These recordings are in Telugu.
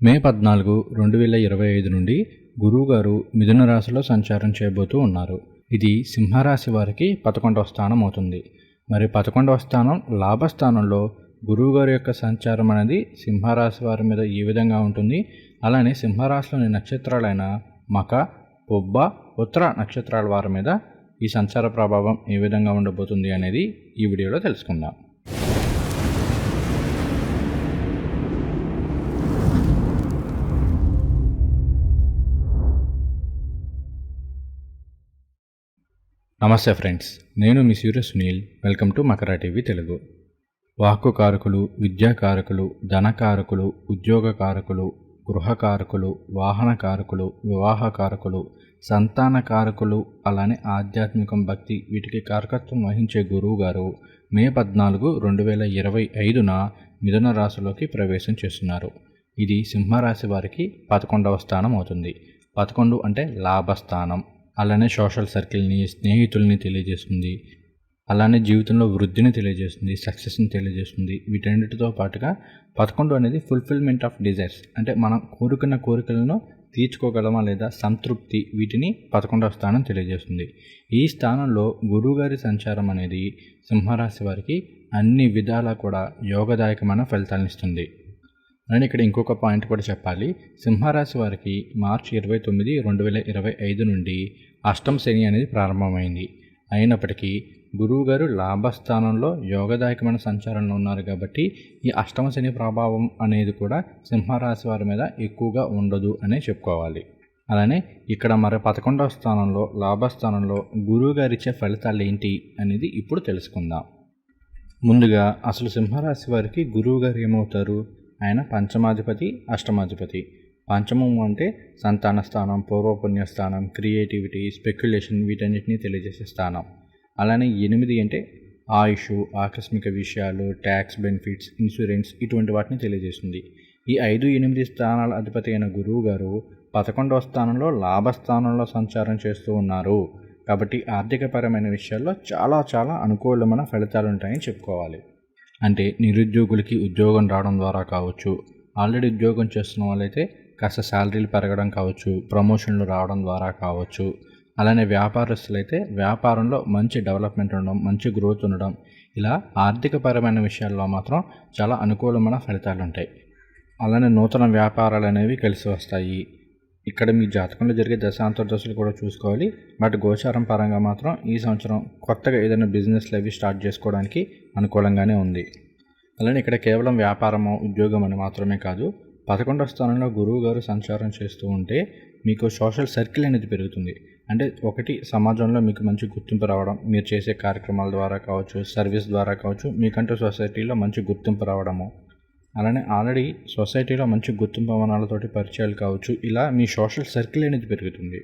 మే పద్నాలుగు రెండు వేల ఇరవై ఐదు నుండి గురువుగారు మిథున రాశిలో సంచారం చేయబోతూ ఉన్నారు. ఇది సింహరాశి వారికి పదకొండవ స్థానం అవుతుంది. మరి పదకొండవ స్థానం లాభస్థానంలో గురువుగారి యొక్క సంచారం అనేది సింహరాశి వారి మీద ఈ విధంగా ఉంటుంది? అలానే సింహరాశిలోని నక్షత్రాలైన మక పొబ్బ ఉత్తర నక్షత్రాల వారి మీద ఈ సంచార ప్రభావం ఏ విధంగా ఉండబోతుంది అనేది ఈ వీడియోలో తెలుసుకుందాం. నమస్తే ఫ్రెండ్స్ నేను మీ Surya Sunil. Welcome to Makara TV Telugu. వాక్కు కారకులు విద్యా కారకులు ధన కారకులు ఉద్యోగ కారకులు వాహన కారకులు వివాహ కారకులు సంతాన కారకులు అలానే ఆధ్యాత్మికం భక్తి వీటికి కారకత్వం వహించే గురువు గారు మే పద్నాలుగు రెండు వేల ఇరవై ఐదున మిథున రాశిలోకి ప్రవేశం చేస్తున్నారు. ఇది సింహరాశి వారికి పదకొండవ స్థానం అవుతుంది. పదకొండు అంటే లాభస్థానం. అలానే సోషల్ సర్కిల్ని స్నేహితుల్ని తెలియజేస్తుంది. అలానే జీవితంలో వృద్ధిని తెలియజేస్తుంది సక్సెస్ని తెలియజేస్తుంది. వీటన్నిటితో పాటుగా పదకొండు అనేది ఫుల్ఫిల్మెంట్ ఆఫ్ డిజైర్స్ అంటే మనం కోరుకున్న కోరికలను తీర్చుకోగలమా లేదా సంతృప్తి వీటిని పదకొండవ స్థానం తెలియజేస్తుంది. ఈ స్థానంలో గురువుగారి సంచారం అనేది సింహరాశి వారికి అన్ని విధాలా కూడా యోగదాయకమైన ఫలితాలను ఇస్తుంది. నేను ఇక్కడ ఇంకొక పాయింట్ కూడా చెప్పాలి. సింహరాశి వారికి మార్చి ఇరవై తొమ్మిది రెండు వేల ఇరవై ఐదు నుండి అష్టమ శని అనేది ప్రారంభమైంది. అయినప్పటికీ గురువుగారు లాభస్థానంలో యోగదాయకమైన సంచారంలో ఉన్నారు కాబట్టి ఈ అష్టమ శని ప్రభావం అనేది కూడా సింహరాశి వారి మీద ఎక్కువగా ఉండదు అనే చెప్పుకోవాలి. అలానే ఇక్కడ మరి పదకొండవ స్థానంలో లాభస్థానంలో గురువుగారు ఇచ్చే ఫలితాలు ఏంటి అనేది ఇప్పుడు తెలుసుకుందాం. ముందుగా అసలు సింహరాశి వారికి గురువు గారు ఏమవుతారు? ఆయన పంచమాధిపతి అష్టమాధిపతి. పంచమం అంటే సంతాన స్థానం పూర్వపుణ్య స్థానం క్రియేటివిటీ స్పెక్యులేషన్ వీటన్నిటిని తెలియజేసే స్థానం. అలానే ఎనిమిది అంటే ఆయుష్ ఆకస్మిక విషయాలు ట్యాక్స్ బెనిఫిట్స్ ఇన్సూరెన్స్ ఇటువంటి వాటిని తెలియజేస్తుంది. ఈ ఐదు ఎనిమిది స్థానాల అధిపతి అయిన గురువు గారు పదకొండవ స్థానంలో లాభస్థానంలో సంచారం చేస్తూ ఉన్నారు. కాబట్టి ఆర్థికపరమైన విషయాల్లో చాలా చాలా అనుకూలమైన ఫలితాలు ఉంటాయని చెప్పుకోవాలి. అంటే నిరుద్యోగులకి ఉద్యోగం రావడం ద్వారా కావచ్చు. ఆల్రెడీ ఉద్యోగం చేస్తున్న వాళ్ళైతే కాస్త శాలరీలు పెరగడం కావచ్చు ప్రమోషన్లు రావడం ద్వారా కావచ్చు. అలానే వ్యాపారస్తులు అయితే వ్యాపారంలో మంచి డెవలప్మెంట్ ఉండడం మంచి గ్రోత్ ఉండడం ఇలా ఆర్థికపరమైన విషయాల్లో మాత్రం చాలా అనుకూలమైన ఫలితాలు ఉంటాయి అలానే నూతన వ్యాపారాలు అనేవి కలిసి వస్తాయి. ఇక్కడ మీ జాతకంలో జరిగే దశాంతర దశలు కూడా చూసుకోవాలి. బట్ గోచారం పరంగా మాత్రం ఈ సంవత్సరం కొత్తగా ఏదైనా బిజినెస్లు అవి స్టార్ట్ చేసుకోవడానికి అనుకూలంగానే ఉంది. అలానే ఇక్కడ కేవలం వ్యాపారము ఉద్యోగం అని మాత్రమే కాదు పదకొండవ స్థానంలో గురువు గారు సంచారం చేస్తూ ఉంటే మీకు సోషల్ సర్కిల్ అనేది పెరుగుతుంది. అంటే ఒకటి సమాజంలో మీకు మంచి గుర్తింపు రావడం మీరు చేసే కార్యక్రమాల ద్వారా కావచ్చు సర్వీస్ ద్వారా కావచ్చు మీకంటూ సొసైటీలో మంచి గుర్తింపు రావడము. అలానే ఆల్రెడీ సొసైటీలో మంచి గుర్తింపు అవనాలతోటి పరిచయాలు కావచ్చు. ఇలా మీ సోషల్ సర్కిల్ అనేది పెరుగుతుంది.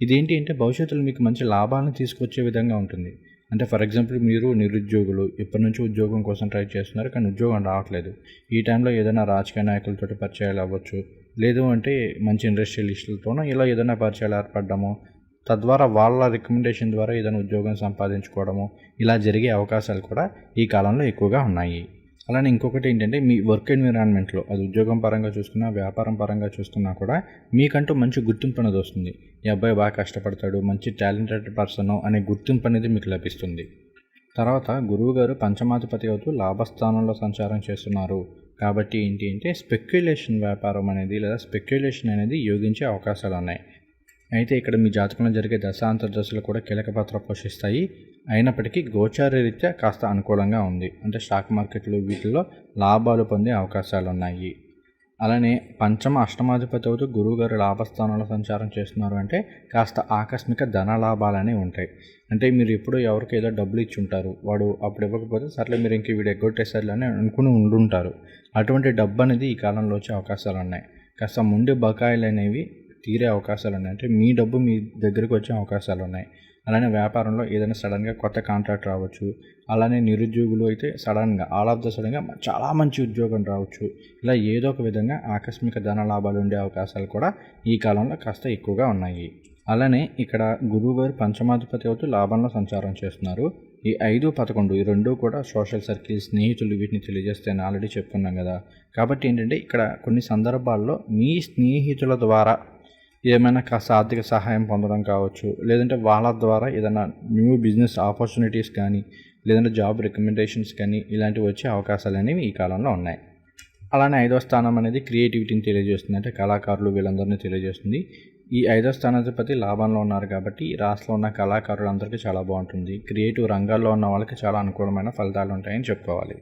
ఇదేంటి అంటే భవిష్యత్తులో మీకు మంచి లాభాలను తీసుకొచ్చే విధంగా ఉంటుంది. అంటే ఫర్ ఎగ్జాంపుల్ మీరు నిరుద్యోగులు ఇప్పటి నుంచి ఉద్యోగం కోసం ట్రై చేస్తున్నారు కానీ ఉద్యోగం రావట్లేదు. ఈ టైంలో ఏదైనా రాజకీయ నాయకులతోటి పరిచయాలు అవ్వచ్చు. లేదు అంటే మంచి ఇండస్ట్రియలిస్టులతోనో ఇలా ఏదైనా పరిచయాలు ఏర్పడడము తద్వారా వాళ్ళ రికమెండేషన్ ద్వారా ఏదైనా ఉద్యోగం సంపాదించుకోవడము ఇలా జరిగే అవకాశాలు కూడా ఈ కాలంలో ఎక్కువగా ఉన్నాయి. అలానే ఇంకొకటి ఏంటంటే మీ వర్క్ ఎన్విరాన్మెంట్లో అది ఉద్యోగం పరంగా చూసుకున్నా వ్యాపారం పరంగా చూసుకున్నా కూడా మీకంటూ మంచి గుర్తింపు అనేది వస్తుంది. ఈ అబ్బాయి బాగా కష్టపడతాడు మంచి టాలెంటెడ్ పర్సన్ అనే గుర్తింపు అనేది మీకు లభిస్తుంది. తర్వాత గురువు గారు పంచమాధిపతి అవుతూ లాభస్థానంలో సంచారం చేస్తున్నారు. కాబట్టి ఏంటి అంటే స్పెక్యులేషన్ వ్యాపారం అనేది లేదా స్పెక్యులేషన్ అనేది యోగించే అవకాశాలు ఉన్నాయి. అయితే ఇక్కడ మీ జాతకంలో జరిగే దశాంతర దశలు కూడా కీలక పాత్ర పోషిస్తాయి. అయినప్పటికీ గోచార రీత్యా కాస్త అనుకూలంగా ఉంది. అంటే స్టాక్ మార్కెట్లు వీటిల్లో లాభాలు పొందే అవకాశాలు ఉన్నాయి అలానే పంచమ అష్టమాధిపతి అవుతూ గురువుగారు లాభస్థానంలో సంచారం చేస్తున్నారు అంటే కాస్త ఆకస్మిక ధన లాభాలనే ఉంటాయి. అంటే మీరు ఎప్పుడు ఎవరికి ఏదో డబ్బులు ఇచ్చి ఉంటారు. వాడు అప్పుడు ఇవ్వకపోతే సర్లే మీరు ఇంక వీడు ఎగ్గొట్టేసారు అని అనుకుని ఉండుంటారు. అటువంటి డబ్బు అనేది ఈ కాలంలో వచ్చే అవకాశాలు ఉన్నాయి కాస్త ముందు బకాయిలు అనేవి తీరే అవకాశాలు ఉన్నాయి అంటే మీ డబ్బు మీ దగ్గరికి వచ్చే అవకాశాలు ఉన్నాయి అలానే వ్యాపారంలో ఏదైనా సడన్గా కొత్త కాంట్రాక్ట్ రావచ్చు అలానే నిరుద్యోగులు అయితే సడన్గా ఆల్ ఆఫ్ ద సడన్గా చాలా మంచి ఉద్యోగం రావచ్చు. ఇలా ఏదో ఒక విధంగా ఆకస్మిక ధన లాభాలు ఉండే అవకాశాలు కూడా ఈ కాలంలో కాస్త ఎక్కువగా ఉన్నాయి. అలానే ఇక్కడ గురువు గారు పంచమాధిపతి అవుతూ లాభంలో సంచారం చేస్తున్నారు. ఈ ఐదు పదకొండు ఈ రెండు కూడా సోషల్ సర్కిల్ స్నేహితులు వీటిని తెలియజేస్తే ఆల్రెడీ చెప్పుకున్నాం కదా. కాబట్టి ఏంటంటే ఇక్కడ కొన్ని సందర్భాల్లో మీ స్నేహితుల ద్వారా ఏమైనా కాస్త ఆర్థిక సహాయం పొందడం కావచ్చు లేదంటే వాళ్ళ ద్వారా ఏదైనా న్యూ బిజినెస్ ఆపర్చునిటీస్ కానీ లేదంటే జాబ్ రికమెండేషన్స్ కానీ ఇలాంటివి వచ్చే అవకాశాలు అనేవి ఈ కాలంలో ఉన్నాయి. అలానే ఐదో స్థానం అనేది క్రియేటివిటీని తెలియజేస్తుంది. అంటే కళాకారులు వీళ్ళందరినీ తెలియజేస్తుంది. ఈ ఐదో స్థానాధిపతి లాభంలో ఉన్నారు కాబట్టి ఈ రాష్ట్రంలో ఉన్న కళాకారులందరికీ చాలా బాగుంటుంది. క్రియేటివ్ రంగాల్లో ఉన్న వాళ్ళకి చాలా అనుకూలమైన ఫలితాలు ఉంటాయని చెప్పుకోవాలి.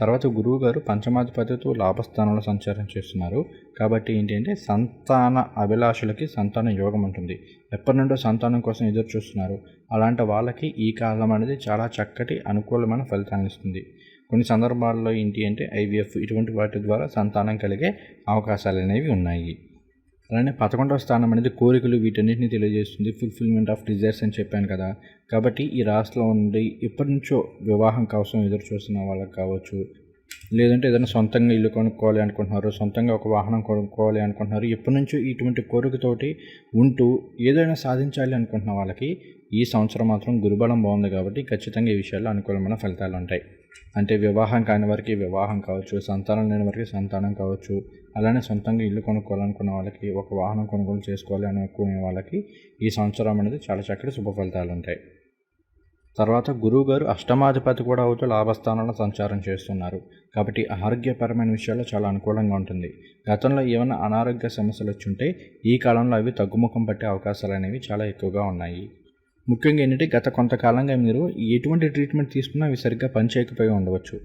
తర్వాత గురువు గారు పంచమాధిపతితో లాభస్థానంలో సంచారం చేస్తున్నారు. కాబట్టి ఏంటంటే సంతాన అభిలాషులకి సంతాన యోగం ఉంటుంది. ఎప్పటి నుండో సంతానం కోసం ఎదురు చూస్తున్నారు. అలాంటి వాళ్ళకి ఈ కాలం అనేది చాలా చక్కటి అనుకూలమైన ఫలితాన్ని ఇస్తుంది. కొన్ని సందర్భాల్లో ఏంటి అంటే ఐవీఎఫ్ ఇటువంటి వాటి ద్వారా సంతానం కలిగే అవకాశాలు అనేవి ఉన్నాయి. అలానే పదకొండవ స్థానం అనేది కోరికలు వీటన్నిటిని తెలియజేస్తుంది ఫుల్ఫిల్మెంట్ ఆఫ్ డిజైర్స్ అని చెప్పాను కదా. కాబట్టి ఈ రాశిలో ఉండి ఎప్పటి నుంచో వివాహం కోసం ఎదురు చూస్తున్న వాళ్ళకి కావచ్చు లేదంటే ఏదైనా సొంతంగా ఇల్లు కొనుక్కోవాలి అనుకుంటున్నారు సొంతంగా ఒక వాహనం కొనుక్కోవాలి అనుకుంటున్నారు ఎప్పటి నుంచో ఇటువంటి కోరికతోటి ఉంటూ ఏదైనా సాధించాలి అనుకుంటున్న వాళ్ళకి ఈ సంవత్సరం మాత్రం గురుబలం బాగుంది కాబట్టి ఖచ్చితంగా ఈ విషయాల్లో అనుకూలమైన ఫలితాలు ఉంటాయి. అంటే వివాహం కాని వారికి వివాహం కావచ్చు సంతానం లేని వారికి సంతానం కావచ్చు. అలానే సొంతంగా ఇల్లు కొనుక్కోవాలనుకున్న వాళ్ళకి ఒక వాహనం కొనుగోలు చేసుకోవాలి అనుకునే వాళ్ళకి ఈ సంవత్సరం అనేది చాలా చక్కటి శుభ ఫలితాలు ఉంటాయి. తర్వాత గురువు గారు అష్టమాధిపతి కూడా అవుతూ లాభస్థానంలో సంచారం చేస్తున్నారు. కాబట్టి ఆరోగ్యపరమైన విషయాల్లో చాలా అనుకూలంగా ఉంటుంది. గతంలో ఏమైనా అనారోగ్య సమస్యలు వచ్చి ఉంటే ఈ కాలంలో అవి తగ్గుముఖం పట్టే అవకాశాలు అనేవి చాలా ఎక్కువగా ఉన్నాయి. ముఖ్యంగా ఏంటంటే గత కొంతకాలంగా మీరు ఎటువంటి ట్రీట్మెంట్ తీసుకున్నా అవి సరిగ్గా పనిచేయకపోయి ఉండవచ్చు.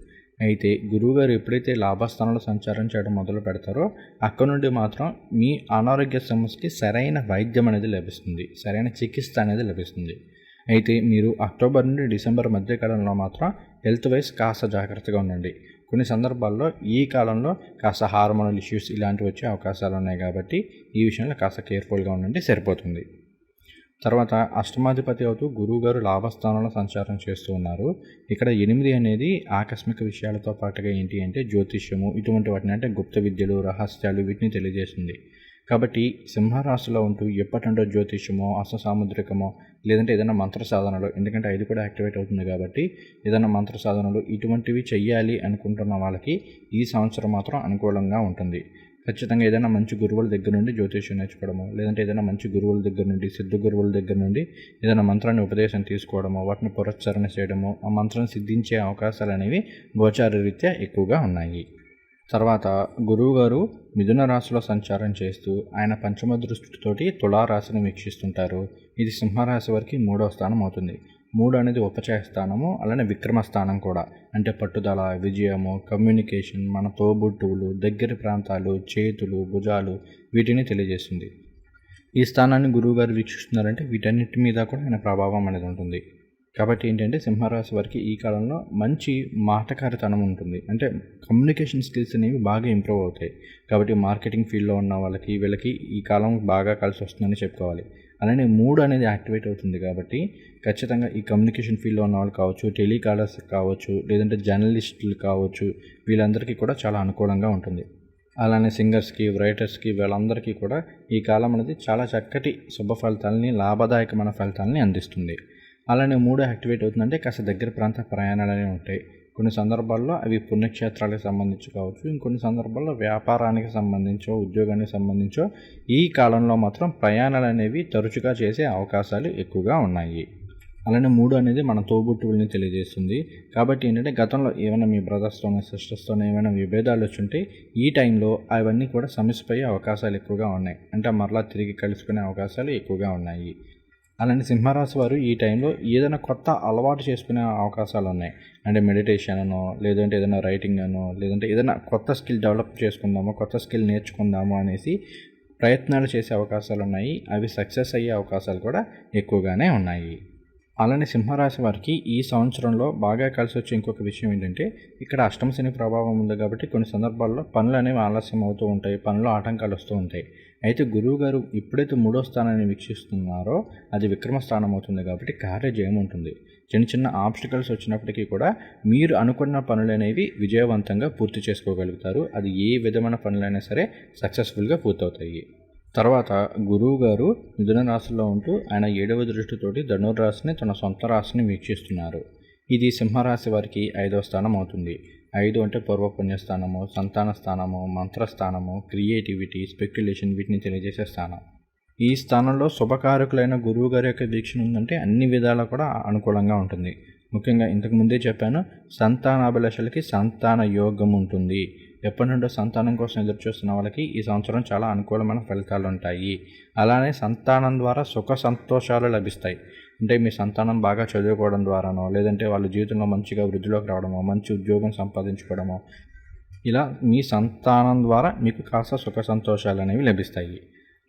అయితే గురువుగారు ఎప్పుడైతే లాభస్థానంలో సంచారం చేయడం మొదలు పెడతారో అక్కడ నుండి మాత్రం మీ అనారోగ్య సమస్యకి సరైన వైద్యం అనేది లభిస్తుంది. సరైన చికిత్స అనేది లభిస్తుంది. అయితే మీరు అక్టోబర్ నుండి డిసెంబర్ మధ్య కాలంలో మాత్రం హెల్త్ వైజ్ కాస్త జాగ్రత్తగా ఉండండి. కొన్ని సందర్భాల్లో ఈ కాలంలో కాస్త హార్మోనల్ ఇష్యూస్ ఇలాంటివి వచ్చే అవకాశాలు ఉన్నాయి కాబట్టి ఈ విషయంలో కాస్త కేర్ఫుల్గా ఉండండి సరిపోతుంది. తర్వాత అష్టమాధిపతి అవుతూ గురువుగారు లాభస్థానంలో సంచారం చేస్తూ ఉన్నారు. ఇక్కడ ఎనిమిది అనేది ఆకస్మిక విషయాలతో పాటుగా ఏంటి అంటే జ్యోతిష్యము ఇటువంటి వాటిని అంటే గుప్త విద్యలు రహస్యాలు వీటిని తెలియజేస్తుంది. కాబట్టి సింహరాశిలో ఉంటూ ఎప్పటంటో జ్యోతిష్యమో అష్టసాముద్రికమో లేదంటే ఏదైనా మంత్ర సాధనలు ఎందుకంటే అది కూడా యాక్టివేట్ అవుతుంది కాబట్టి ఏదైనా మంత్ర సాధనలు ఇటువంటివి చెయ్యాలి అనుకుంటున్న వాళ్ళకి ఈ సంవత్సరం మాత్రం అనుకూలంగా ఉంటుంది. ఖచ్చితంగా ఏదైనా మంచి గురువుల దగ్గర నుండి జ్యోతిష్యం నేర్చుకోవడము లేదంటే ఏదైనా మంచి గురువుల దగ్గర నుండి సిద్ధ గురువుల దగ్గర నుండి ఏదైనా మంత్రాన్ని ఉపదేశం తీసుకోవడము వాటిని పురస్చరణ చేయడము ఆ మంత్రం సిద్ధించే అవకాశాలు అనేవి గోచార రీత్యా ఎక్కువగా ఉన్నాయి. తర్వాత గురువుగారు మిథున రాశిలో సంచారం చేస్తూ ఆయన పంచమ దృష్టితోటి తులారాశిని వీక్షిస్తుంటారు. ఇది సింహరాశి వారికి మూడవ స్థానం అవుతుంది. మూడు అనేది ఉపచయ స్థానము అలానే విక్రమ స్థానం కూడా. అంటే పట్టుదల విజయము కమ్యూనికేషన్ మన తోబుట్టువులు దగ్గర ప్రాంతాలు చేతులు భుజాలు వీటిని తెలియజేస్తుంది. ఈ స్థానాన్ని గురువుగారు వీక్షిస్తున్నారంటే వీటన్నిటి మీద కూడా ఆయన ప్రభావం అనేది ఉంటుంది. కాబట్టి ఏంటంటే సింహరాశి వారికి ఈ కాలంలో మంచి మాటకారితనం ఉంటుంది. అంటే కమ్యూనికేషన్ స్కిల్స్ అనేవి బాగా ఇంప్రూవ్ అవుతాయి. కాబట్టి మార్కెటింగ్ ఫీల్డ్లో ఉన్న వాళ్ళకి వీళ్ళకి ఈ కాలం బాగా కలిసి వస్తుందని చెప్పుకోవాలి. అలానే మూడ్ అనేది యాక్టివేట్ అవుతుంది కాబట్టి ఖచ్చితంగా ఈ కమ్యూనికేషన్ ఫీల్డ్లో ఉన్న వాళ్ళు కావచ్చు టెలికాలర్స్ కావచ్చు లేదంటే జర్నలిస్టులు కావచ్చు వీళ్ళందరికీ కూడా చాలా అనుకూలంగా ఉంటుంది. అలానే సింగర్స్కి రైటర్స్కి వీళ్ళందరికీ కూడా ఈ కాలం అనేది చాలా చక్కటి శుభ ఫలితాలని లాభదాయకమైన ఫలితాలని అందిస్తుంది. అలానే మూడు యాక్టివేట్ అవుతుందంటే కాస్త దగ్గర ప్రాంత ప్రయాణాలు అనేవి ఉంటాయి. కొన్ని సందర్భాల్లో అవి పుణ్యక్షేత్రాలకు సంబంధించి కావచ్చు ఇంకొన్ని సందర్భాల్లో వ్యాపారానికి సంబంధించో ఉద్యోగానికి సంబంధించో ఈ కాలంలో మాత్రం ప్రయాణాలు అనేవి తరచుగా చేసే అవకాశాలు ఎక్కువగా ఉన్నాయి. అలానే మూడు అనేది మన తోబుట్టువుల్ని తెలియజేస్తుంది. కాబట్టి ఏంటంటే గతంలో ఏమైనా మీ బ్రదర్స్తోనో సిస్టర్స్తోనో ఏమైనా విభేదాలు వచ్చుంటే ఈ టైంలో అవన్నీ కూడా సమస్యపోయే అవకాశాలు ఎక్కువగా ఉన్నాయి. అంటే మరలా తిరిగి కలుసుకునే అవకాశాలు ఎక్కువగా ఉన్నాయి. అలానే సింహరాశి వారు ఈ టైంలో ఏదైనా కొత్త అలవాటు చేసుకునే అవకాశాలు ఉన్నాయి అంటే మెడిటేషన్ అనో లేదంటే ఏదైనా రైటింగ్ అనో లేదంటే ఏదైనా కొత్త స్కిల్ డెవలప్ చేసుకుందామో కొత్త స్కిల్ నేర్చుకుందాము అనేసి ప్రయత్నాలు చేసే అవకాశాలు ఉన్నాయి అవి సక్సెస్ అయ్యే అవకాశాలు కూడా ఎక్కువగానే ఉన్నాయి. అలానే సింహరాశి వారికి ఈ సంవత్సరంలో బాగా కలిసి వచ్చే ఇంకొక విషయం ఏంటంటే ఇక్కడ అష్టమశని ప్రభావం ఉంది కాబట్టి కొన్ని సందర్భాల్లో పనులు అనేవి ఆలస్యం అవుతూ ఉంటాయి పనులు ఆటంకాలు వస్తూ ఉంటాయి. అయితే గురువు గారు ఎప్పుడైతే మూడో స్థానాన్ని వీక్షిస్తున్నారో అది విక్రమ స్థానం అవుతుంది కాబట్టి కార్యజయం ఉంటుంది. చిన్న చిన్న ఆబ్స్టికల్స్ వచ్చినప్పటికీ కూడా మీరు అనుకున్న పనులు అనేవి విజయవంతంగా పూర్తి చేసుకోగలుగుతారు. అది ఏ విధమైన పనులైనా సరే సక్సెస్ఫుల్గా పూర్తవుతాయి. తర్వాత గురువు గారు మిథున రాశిలో ఉంటూ ఆయన ఏడవ దృష్టితోటి ధనుర్ రాశిని తన సొంత రాశిని వీక్షిస్తున్నారు. ఇది సింహరాశి వారికి ఐదవ స్థానం అవుతుంది ఐదు అంటే పూర్వ పుణ్యస్థానము సంతాన స్థానము మంత్రస్థానము క్రియేటివిటీ స్పెక్యులేషన్ వీటిని తెలియజేసే స్థానం. ఈ స్థానంలో శుభకారకులైన గురువు గారి యొక్క వీక్షణ ఉందంటే అన్ని విధాలా కూడా అనుకూలంగా ఉంటుంది. ముఖ్యంగా ఇంతకు ముందే చెప్పాను సంతానాభిలాషలకి సంతాన యోగం ఉంటుంది. ఎప్పటి నుండో సంతానం కోసం ఎదురు చూస్తున్న వాళ్ళకి ఈ సంవత్సరం చాలా అనుకూలమైన ఫలితాలు ఉంటాయి అలానే సంతానం ద్వారా సుఖ సంతోషాలు లభిస్తాయి. అంటే మీ సంతానం బాగా చదువుకోవడం ద్వారానో లేదంటే వాళ్ళ జీవితంలో మంచిగా వృద్ధిలోకి రావడమో మంచి ఉద్యోగం సంపాదించుకోవడమో ఇలా మీ సంతానం ద్వారా మీకు కాస్త సుఖ సంతోషాలు అనేవి లభిస్తాయి.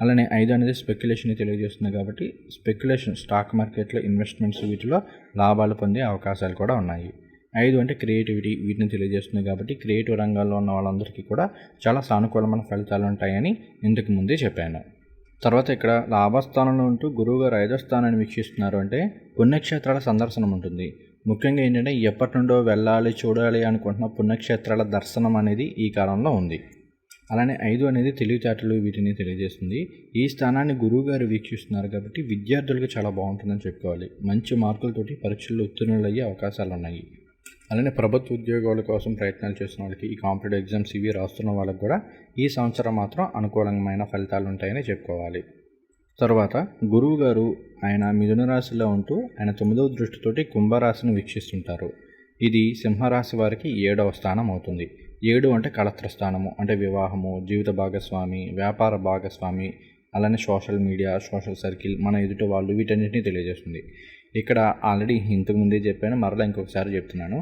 అలానే ఐదు అనేది స్పెక్యులేషన్ తెలియజేస్తుంది కాబట్టి స్పెక్యులేషన్ స్టాక్ మార్కెట్లో ఇన్వెస్ట్మెంట్స్ వీటిలో లాభాలు పొందే అవకాశాలు కూడా ఉన్నాయి. ఐదు అంటే క్రియేటివిటీ వీటిని తెలియజేస్తుంది కాబట్టి క్రియేటివ్ రంగాల్లో ఉన్న వాళ్ళందరికీ కూడా చాలా సానుకూలమైన ఫలితాలు ఉంటాయని ఇంతకు ముందే చెప్పాను. తర్వాత ఇక్కడ లాభస్థానంలో ఉంటూ గురువుగారు ఐదో స్థానాన్ని వీక్షిస్తున్నారు అంటే పుణ్యక్షేత్రాల సందర్శనం ఉంటుంది. ముఖ్యంగా ఏంటంటే ఎప్పటి నుండో వెళ్ళాలి చూడాలి అనుకుంటున్న పుణ్యక్షేత్రాల దర్శనం అనేది ఈ కాలంలో ఉంది. అలానే ఐదు అనేది తెలివితేటలు వీటిని తెలియజేస్తుంది. ఈ స్థానాన్ని గురువుగారు వీక్షిస్తున్నారు కాబట్టి విద్యార్థులకు చాలా బాగుంటుందని చెప్పుకోవాలి. మంచి మార్కులతోటి పరీక్షల్లో ఉత్తీర్ణులు అయ్యే అవకాశాలు ఉన్నాయి అలానే ప్రభుత్వ ఉద్యోగాల కోసం ప్రయత్నాలు చేసిన వాళ్ళకి ఈ కాంపిటేటివ్ ఎగ్జామ్స్ ఇవి రాస్తున్న వాళ్ళకి కూడా ఈ సంవత్సరం మాత్రం అనుకూలమైన ఫలితాలు ఉంటాయని చెప్పుకోవాలి. తర్వాత గురువు గారు ఆయన మిథున రాశిలో ఉంటూ ఆయన తొమ్మిదవ దృష్టితోటి కుంభరాశిని వీక్షిస్తుంటారు. ఇది సింహరాశి వారికి ఏడవ స్థానం అవుతుంది. ఏడు అంటే కళత్ర స్థానము అంటే వివాహము జీవిత భాగస్వామి వ్యాపార భాగస్వామి అలానే సోషల్ మీడియా సోషల్ సర్కిల్ మన ఎదుటి వాళ్ళు వీటన్నిటిని తెలియజేస్తుంది. ఇక్కడ ఆల్రెడీ ఇంతకు ముందే చెప్పాను మరలా ఇంకొకసారి చెప్తున్నాను.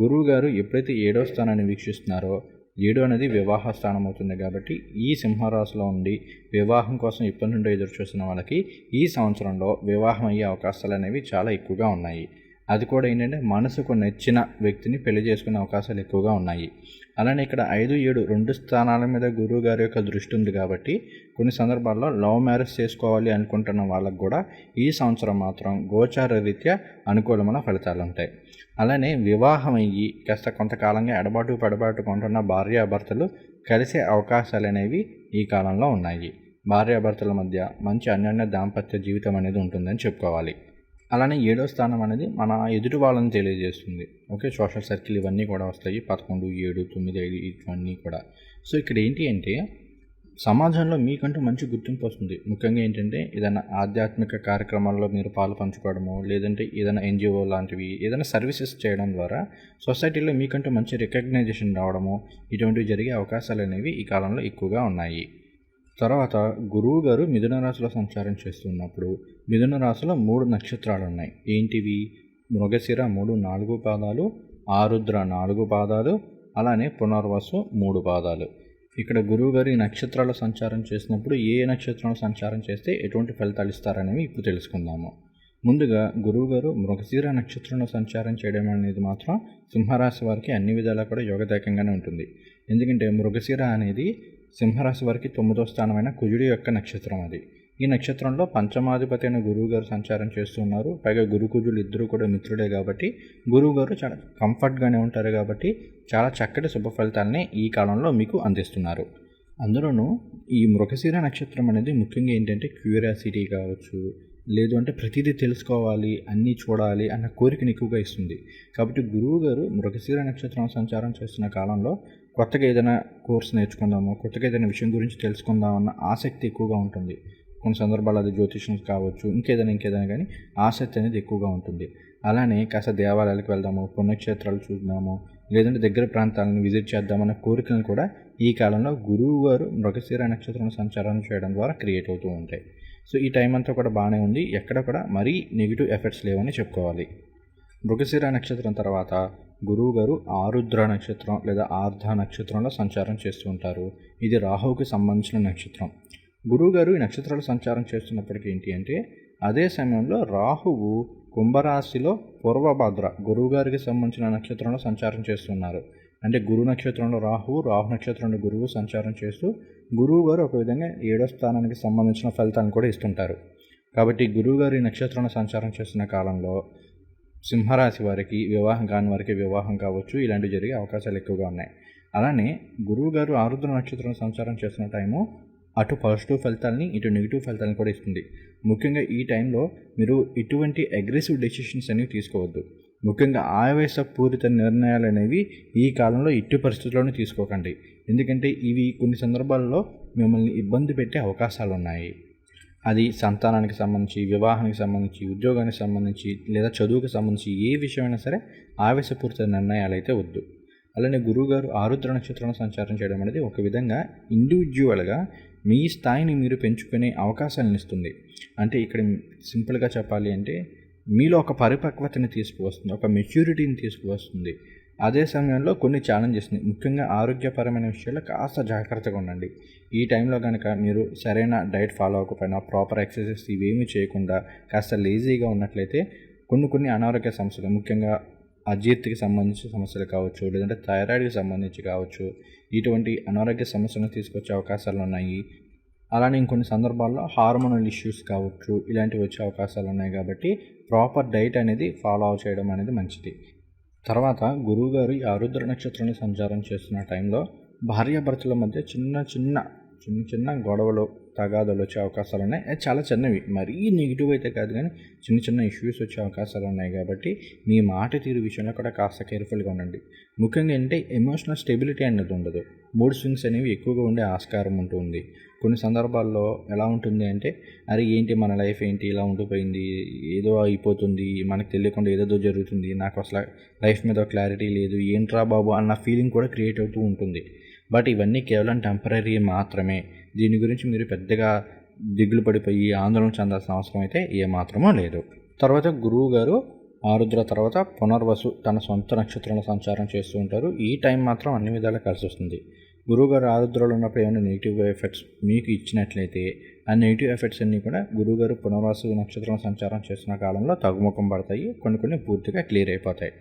గురువు గారు ఎప్పుడైతే ఏడో స్థానాన్ని వీక్షిస్తున్నారో ఏడు అనేది వివాహ స్థానం అవుతుంది కాబట్టి ఈ సింహరాశిలో ఉండి వివాహం కోసం ఇప్పటి నుండి ఎదురు చూసిన వాళ్ళకి ఈ సంవత్సరంలో వివాహం అయ్యే అవకాశాలు అనేవి చాలా ఎక్కువగా ఉన్నాయి. అది కూడా ఏంటంటే మనసుకు నచ్చిన వ్యక్తిని పెళ్ళి చేసుకునే అవకాశాలు ఎక్కువగా ఉన్నాయి. అలానే ఇక్కడ ఐదు ఏడు రెండు స్థానాల మీద గురువు గారి యొక్క దృష్టి ఉంది కాబట్టి కొన్ని సందర్భాల్లో లవ్ మ్యారేజ్ చేసుకోవాలి అనుకుంటున్న వాళ్ళకు కూడా ఈ సంవత్సరం మాత్రం గోచార రీత్యా అనుకూలమైన ఫలితాలు ఉంటాయి. అలానే వివాహం అయ్యి కాస్త కొంతకాలంగా ఎడబాటు పడబాటు కొంటున్న భార్యాభర్తలు కలిసే అవకాశాలు అనేవి ఈ కాలంలో ఉన్నాయి. భార్యాభర్తల మధ్య మంచి అన్యోన్య దాంపత్య జీవితం అనేది ఉంటుందని చెప్పుకోవాలి. అలానే ఏడో స్థానం అనేది మన ఎదుటి వాళ్ళని తెలియజేస్తుంది. ఓకే సోషల్ సర్కిల్ ఇవన్నీ కూడా వస్తాయి. పదకొండు ఏడు తొమ్మిది ఐదు ఇవన్నీ కూడా. సో ఇక్కడ ఏంటి అంటే సమాజంలో మీకంటూ మంచి గుర్తింపు వస్తుంది. ముఖ్యంగా ఏంటంటే ఏదైనా ఆధ్యాత్మిక కార్యక్రమాల్లో మీరు పాలు పంచుకోవడము లేదంటే ఏదైనా ఎన్జిఓ లాంటివి ఏదైనా సర్వీసెస్ చేయడం ద్వారా సొసైటీలో మీకంటూ మంచి రికగ్నైజేషన్ రావడము ఇటువంటివి జరిగే అవకాశాలు అనేవి ఈ కాలంలో ఎక్కువగా ఉన్నాయి. తర్వాత గురువు గారు మిథున రాశిలో సంచారం చేస్తున్నప్పుడు మిథున రాశిలో మూడు నక్షత్రాలు ఉన్నాయి ఏంటివి? మృగశిర మూడు నాలుగు పాదాలు ఆరుద్ర నాలుగు పాదాలు అలానే పునర్వసు మూడు పాదాలు. ఇక్కడ గురువుగారి ఈ నక్షత్రాల సంచారం చేసినప్పుడు ఏ నక్షత్రంలో సంచారం చేస్తే ఎటువంటి ఫలితాలు ఇస్తారనేవి ఇప్పుడు తెలుసుకుందాము. ముందుగా గురువుగారు మృగశిర నక్షత్రంలో సంచారం చేయడం అనేది మాత్రం సింహరాశి వారికి అన్ని విధాలా కూడా యోగదాయకంగానే ఉంటుంది. ఎందుకంటే మృగశిర అనేది సింహరాశి వారికి తొమ్మిదో స్థానమైన కుజుడి యొక్క నక్షత్రం అది. ఈ నక్షత్రంలో పంచమాధిపతి అయిన గురువు గారు సంచారం చేస్తున్నారు పైగా గురు కుజులు ఇద్దరు కూడా మిత్రుడే కాబట్టి గురువు గారు చాలా కంఫర్ట్గానే ఉంటారు కాబట్టి చాలా చక్కటి శుభ ఫలితాలని ఈ కాలంలో మీకు అందిస్తున్నారు. అందులోనూ ఈ మృగశిర నక్షత్రం అనేది ముఖ్యంగా ఏంటంటే క్యూరియాసిటీ కావచ్చు లేదు అంటే ప్రతిదీ తెలుసుకోవాలి అన్నీ చూడాలి అన్న కోరికను ఎక్కువగా ఇస్తుంది. కాబట్టి గురువు గారు మృగశీర నక్షత్రం సంచారం చేస్తున్న కాలంలో కొత్తగా ఏదైనా కోర్స్ నేర్చుకుందాము కొత్తగా ఏదైనా విషయం గురించి తెలుసుకుందాం అన్న ఆసక్తి ఎక్కువగా ఉంటుంది. కొన్ని సందర్భాలు అది జ్యోతిషం కావచ్చు ఇంకేదైనా ఇంకేదైనా కానీ ఆసక్తి అనేది ఎక్కువగా ఉంటుంది. అలానే కాస్త దేవాలయాలకు వెళ్దాము పుణ్యక్షేత్రాలు చూద్దాము లేదంటే దగ్గర ప్రాంతాలను విజిట్ చేద్దామన్న కోరికలను కూడా ఈ కాలంలో గురువు గారు మృగశీర నక్షత్రం సంచారం చేయడం ద్వారా క్రియేట్ అవుతూ ఉంటాయి. సో ఈ టైం అంతా కూడా బాగానే ఉంది. ఎక్కడ కూడా మరీ నెగిటివ్ ఎఫెక్ట్స్ లేవని చెప్పుకోవాలి. మృగశిర నక్షత్రం తర్వాత గురువు గారు ఆరుద్ర నక్షత్రం లేదా ఆర్ధ నక్షత్రంలో సంచారం చేస్తూ ఉంటారు. ఇది రాహువుకి సంబంధించిన నక్షత్రం. గురువు గారు ఈ నక్షత్రాలు సంచారం చేస్తున్నప్పటికీ ఏంటి అంటే అదే సమయంలో రాహువు కుంభరాశిలో పూర్వభద్ర గురువుగారికి సంబంధించిన నక్షత్రంలో సంచారం చేస్తున్నారు అంటే గురు నక్షత్రంలో రాహువు రాహు నక్షత్రంలో గురువు సంచారం చేస్తూ గురువు గారు ఒక విధంగా ఏడో స్థానానికి సంబంధించిన ఫలితాలను కూడా ఇస్తుంటారు. కాబట్టి గురువు గారు ఈ నక్షత్రంలో సంచారం చేస్తున్న కాలంలో సింహరాశి వారికి వివాహం కాని వారికి వివాహం కావచ్చు ఇలాంటివి జరిగే అవకాశాలు ఎక్కువగా ఉన్నాయి. అలానే గురువు గారు ఆరుద్ర నక్షత్రం సంచారం చేస్తున్న టైము అటు పాజిటివ్ ఫలితాలని ఇటు నెగిటివ్ ఫలితాలను కూడా ఇస్తుంది. ముఖ్యంగా ఈ టైంలో మీరు ఇటువంటి అగ్రెసివ్ డెసిషన్స్ అనేవి తీసుకోవద్దు. ముఖ్యంగా ఆవేశపూరిత నిర్ణయాలు అనేవి ఈ కాలంలో ఎట్టి పరిస్థితుల్లోనూ తీసుకోకండి. ఎందుకంటే ఇవి కొన్ని సందర్భాల్లో మిమ్మల్ని ఇబ్బంది పెట్టే అవకాశాలు ఉన్నాయి అది సంతానానికి సంబంధించి వివాహానికి సంబంధించి ఉద్యోగానికి సంబంధించి లేదా చదువుకి సంబంధించి ఏ విషయమైనా సరే ఆవేశపూరిత నిర్ణయాలు అయితే వద్దు. అలానే గురువుగారు ఆరుద్ర నక్షత్రంలో సంచారం చేయడం అనేది ఒక విధంగా ఇండివిజువల్గా మీ స్థాయిని మీరు పెంచుకునే అవకాశాలను ఇస్తుంది. అంటే ఇక్కడ సింపుల్గా చెప్పాలి అంటే మీలో ఒక పరిపక్వతని తీసుకువస్తుంది ఒక మెచ్యూరిటీని తీసుకువస్తుంది. అదే సమయంలో కొన్ని ఛాలెంజెస్ని ముఖ్యంగా ఆరోగ్యపరమైన విషయాల్లో కాస్త జాగ్రత్తగా ఉండండి. ఈ టైంలో కనుక మీరు సరైన డైట్ ఫాలో అవ్వకపోయినా ప్రాపర్ ఎక్సర్సైజ్ ఇవేమీ చేయకుండా కాస్త లేజీగా ఉన్నట్లయితే కొన్ని కొన్ని అనారోగ్య సమస్యలు ముఖ్యంగా అజీర్తికి సంబంధించిన సమస్యలు కావచ్చు లేదంటే థైరాయిడ్కి సంబంధించి కావచ్చు ఇటువంటి అనారోగ్య సమస్యలను తీసుకొచ్చే అవకాశాలు ఉన్నాయి. అలానే ఇంకొన్ని సందర్భాల్లో హార్మోనల్ ఇష్యూస్ కావచ్చు ఇలాంటివి వచ్చే అవకాశాలు ఉన్నాయి కాబట్టి ప్రాపర్ డైట్ అనేది ఫాలో అవ్ చేయడం అనేది మంచిది. తర్వాత గురువుగారు ఈ ఆరుద్ర నక్షత్రాన్ని సంచారం చేస్తున్న టైంలో భార్యాభర్తల మధ్య చిన్న చిన్న చిన్న చిన్న గొడవలు తగాదాలు వచ్చే అవకాశాలు ఉన్నాయి. అది చాలా చిన్నవి. మరీ నెగిటివ్ అయితే కాదు కానీ చిన్న చిన్న ఇష్యూస్ వచ్చే అవకాశాలు ఉన్నాయి కాబట్టి మీ మాట తీరు విషయంలో కూడా కాస్త కేర్ఫుల్గా ఉండండి. ముఖ్యంగా ఏంటంటే ఎమోషనల్ స్టెబిలిటీ అనేది ఉండదు. మూడ్ స్వింగ్స్ అనేవి ఎక్కువగా ఉండే ఆస్కారం ఉంటుంది కొన్ని సందర్భాల్లో ఎలా ఉంటుంది అంటే అరే ఏంటి మన లైఫ్ ఏంటి? ఇలా ఉండిపోయింది ఏదో అయిపోతుంది మనకు తెలియకుండా ఏదేదో జరుగుతుంది నాకు అసలు లైఫ్ మీద క్లారిటీ లేదు ఏంట్రా బాబు అన్న ఫీలింగ్ కూడా క్రియేట్ అవుతూ ఉంటుంది. బట్ ఇవన్నీ కేవలం టెంపరీ మాత్రమే. దీని గురించి మీరు పెద్దగా దిగులు పడిపోయి ఆందోళన చెందాల్సిన అవసరం అయితే ఏమాత్రమో లేదు. తర్వాత గురువు గారు ఆరుద్ర తర్వాత పునర్వసు తన సొంత నక్షత్రంలో సంచారం చేస్తూ ఉంటారు. ఈ టైం మాత్రం అన్ని విధాలా కలిసి వస్తుంది గురువుగారు ఆరుద్రలో ఉన్నప్పుడు ఏమైనా నెగిటివ్ ఎఫెక్ట్స్ మీకు ఇచ్చినట్లయితే ఆ నెగిటివ్ ఎఫెక్ట్స్ అన్నీ కూడా గురువుగారు పునర్వాసు నక్షత్రం సంచారం చేస్తున్న కాలంలో తగ్గుముఖం పడతాయి కొన్ని కొన్ని పూర్తిగా క్లియర్ అయిపోతాయి.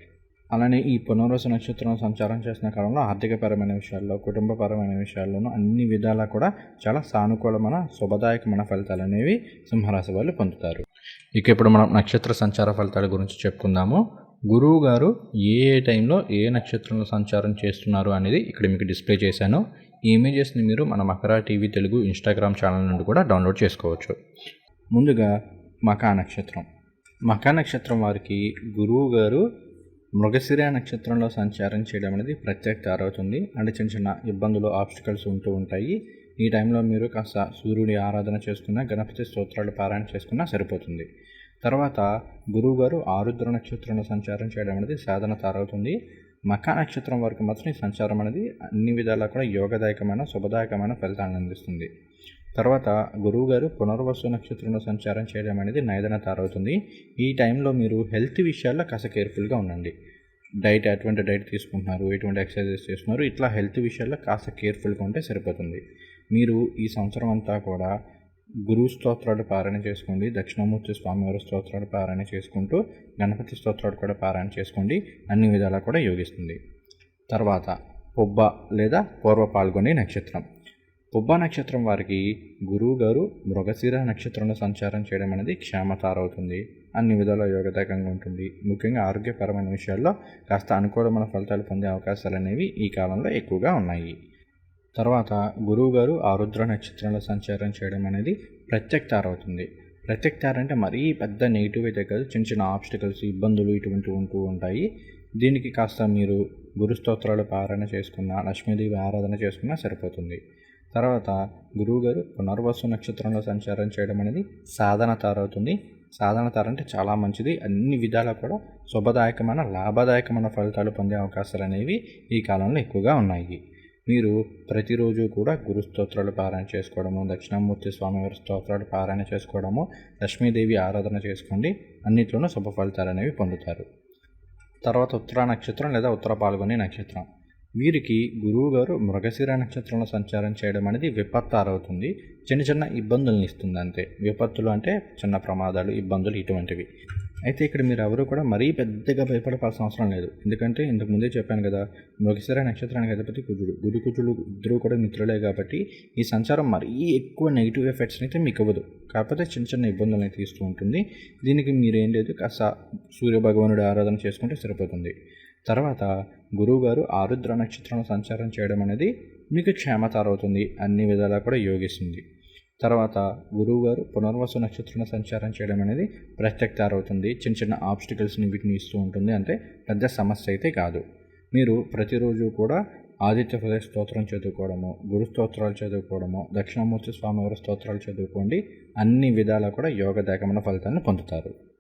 అలానే ఈ పునర్వసు నక్షత్రం సంచారం చేసిన కాలంలో ఆర్థికపరమైన విషయాల్లో కుటుంబపరమైన విషయాల్లోనూ అన్ని విధాలా కూడా చాలా సానుకూలమైన శుభదాయకమైన ఫలితాలు అనేవి సింహరాశి వాళ్ళు పొందుతారు. ఇక ఇప్పుడు మనం నక్షత్ర సంచార ఫలితాల గురించి చెప్పుకుందాము. గురువు గారు ఏ ఏ టైంలో ఏ నక్షత్రంలో సంచారం చేస్తున్నారు అనేది ఇక్కడ మీకు డిస్ప్లే చేశాను. ఈ ఇమేజెస్ని మీరు మన Makara TV Telugu Instagram channel నుండి కూడా డౌన్లోడ్ చేసుకోవచ్చు. ముందుగా మకా నక్షత్రం. మకా నక్షత్రం వారికి గురువు గారు మృగశిర నక్షత్రంలో సంచారం చేయడం అనేది ప్రత్యేక అవుతుంది అంటే చిన్న చిన్న ఇబ్బందులు ఆబ్స్టికల్స్ ఉంటూ ఉంటాయి. ఈ టైంలో మీరు కాస్త సూర్యుడి ఆరాధన చేసుకున్న గణపతి స్తోత్రాలు పారాయణ చేసుకున్నా సరిపోతుంది. తర్వాత గురువుగారు ఆరుద్ర నక్షత్రంలో సంచారం చేయడం అనేది సాధన తారవుతుంది. మకా నక్షత్రం వరకు మాత్రం ఈ సంచారం అనేది అన్ని విధాలా కూడా యోగదాయకమైన శుభదాయకమైన ఫలితాలను అందిస్తుంది. తర్వాత గురువుగారు పునర్వసు నక్షత్రంలో సంచారం చేయడం అనేది నైదన తారవుతుంది. ఈ టైంలో మీరు హెల్త్ విషయాల్లో కాస్త కేర్ఫుల్గా ఉండండి. డైట్ ఎటువంటి డైట్ తీసుకుంటున్నారు ఎటువంటి ఎక్సర్సైజెస్ చేస్తున్నారు ఇట్లా హెల్త్ విషయాల్లో కాస్త కేర్ఫుల్గా ఉంటే సరిపోతుంది. మీరు ఈ సంవత్సరం అంతా కూడా గురు స్తోత్రాలు పారాయణ చేసుకోండి. దక్షిణామూర్తి స్వామివారి స్తోత్రాలు పారాయణ చేసుకుంటూ గణపతి స్తోత్రాలు కూడా పారాయణ చేసుకోండి. అన్ని విధాలా కూడా యోగిస్తుంది. తర్వాత పొబ్బ లేదా పూర్వ పాల్గొనే నక్షత్రం. పుబ్బ నక్షత్రం వారికి గురువు గారు మృగశిర నక్షత్రంలో సంచారం చేయడం అనేది క్షేమతారవుతుంది. అన్ని విధాల యోగదాయకంగా ఉంటుంది. ముఖ్యంగా ఆరోగ్యపరమైన విషయాల్లో కాస్త అనుకూలమైన ఫలితాలు పొందే అవకాశాలు అనేవి ఈ కాలంలో ఎక్కువగా ఉన్నాయి. తర్వాత గురువు గారు ఆరుద్ర నక్షత్రంలో సంచారం చేయడం అనేది ప్రత్యక్తార అవుతుంది ప్రత్యక్తార అంటే మరీ పెద్ద నెగిటివ్ అయితే కాదు చిన్న చిన్న ఆబ్స్టికల్స్ ఇబ్బందులు ఇటువంటివి ఉంటూ ఉంటాయి. దీనికి కాస్త మీరు గురుస్తోత్రాలు పారాయణ చేసుకున్న లక్ష్మీదేవి ఆరాధన చేసుకున్నా సరిపోతుంది. తర్వాత గురువుగారు పునర్వసు నక్షత్రంలో సంచారం చేయడం అనేది సాధన తారవుతుంది సాధన తార అంటే చాలా మంచిది. అన్ని విధాలా కూడా శుభదాయకమైన లాభదాయకమైన ఫలితాలు పొందే అవకాశాలు అనేవి ఈ కాలంలో ఎక్కువగా ఉన్నాయి. మీరు ప్రతిరోజు కూడా గురు స్తోత్రాలు పారాయణ చేసుకోవడము దక్షిణామూర్తి స్వామివారి స్తోత్రాలు పారాయణ చేసుకోవడము లక్ష్మీదేవి ఆరాధన చేసుకోండి. అన్నిట్లోనూ శుభ ఫలితాలు అనేవి పొందుతారు. తర్వాత ఉత్తర నక్షత్రం లేదా ఉత్తర పాల్గొనే నక్షత్రం. వీరికి గురువు గారు మృగశిర నక్షత్రంలో సంచారం చేయడం అనేది విపత్తారవుతుంది చిన్న చిన్న ఇబ్బందులను ఇస్తుంది అంతే. విపత్తులు అంటే చిన్న ప్రమాదాలు ఇబ్బందులు ఇటువంటివి. అయితే ఇక్కడ మీరు ఎవరు కూడా మరీ పెద్దగా భయపడాల్సిన అవసరం లేదు. ఎందుకంటే ఇంతకు ముందే చెప్పాను కదా మృగశిర నక్షత్రానికి అధిపతి కుజుడు. గురు కుజుడు ఇద్దరు కూడా మిత్రులే కాబట్టి ఈ సంచారం మరీ ఎక్కువ నెగిటివ్ ఎఫెక్ట్స్ని అయితే మీకు ఇవ్వదు. కాకపోతే చిన్న చిన్న ఇబ్బందులు అయితే ఇస్తూ ఉంటుంది. దీనికి మీరేం లేదు కాస్త సూర్యభగవానుడి ఆరాధన చేసుకుంటే సరిపోతుంది. తర్వాత గురువుగారు ఆరుద్ర నక్షత్రం సంచారం చేయడం అనేది మీకు క్షేమతారవుతుంది. అన్ని విధాలా కూడా యోగిస్తుంది. తర్వాత గురువు గారు పునర్వసు నక్షత్రంలో సంచారం చేయడం అనేది ప్రత్యక్తారవుతుంది చిన్న చిన్న ఆబ్స్టికల్స్ని వీటిని ఇస్తూ ఉంటుంది. అంటే పెద్ద సమస్య అయితే కాదు. మీరు ప్రతిరోజు కూడా ఆదిత్య హృదయ స్తోత్రం చదువుకోవడము గురు స్తోత్రాలు చదువుకోవడము దక్షిణామూర్తి స్వామివారి స్తోత్రాలు చదువుకోండి. అన్ని విధాలా కూడా యోగదాయకమైన ఫలితాన్ని పొందుతారు.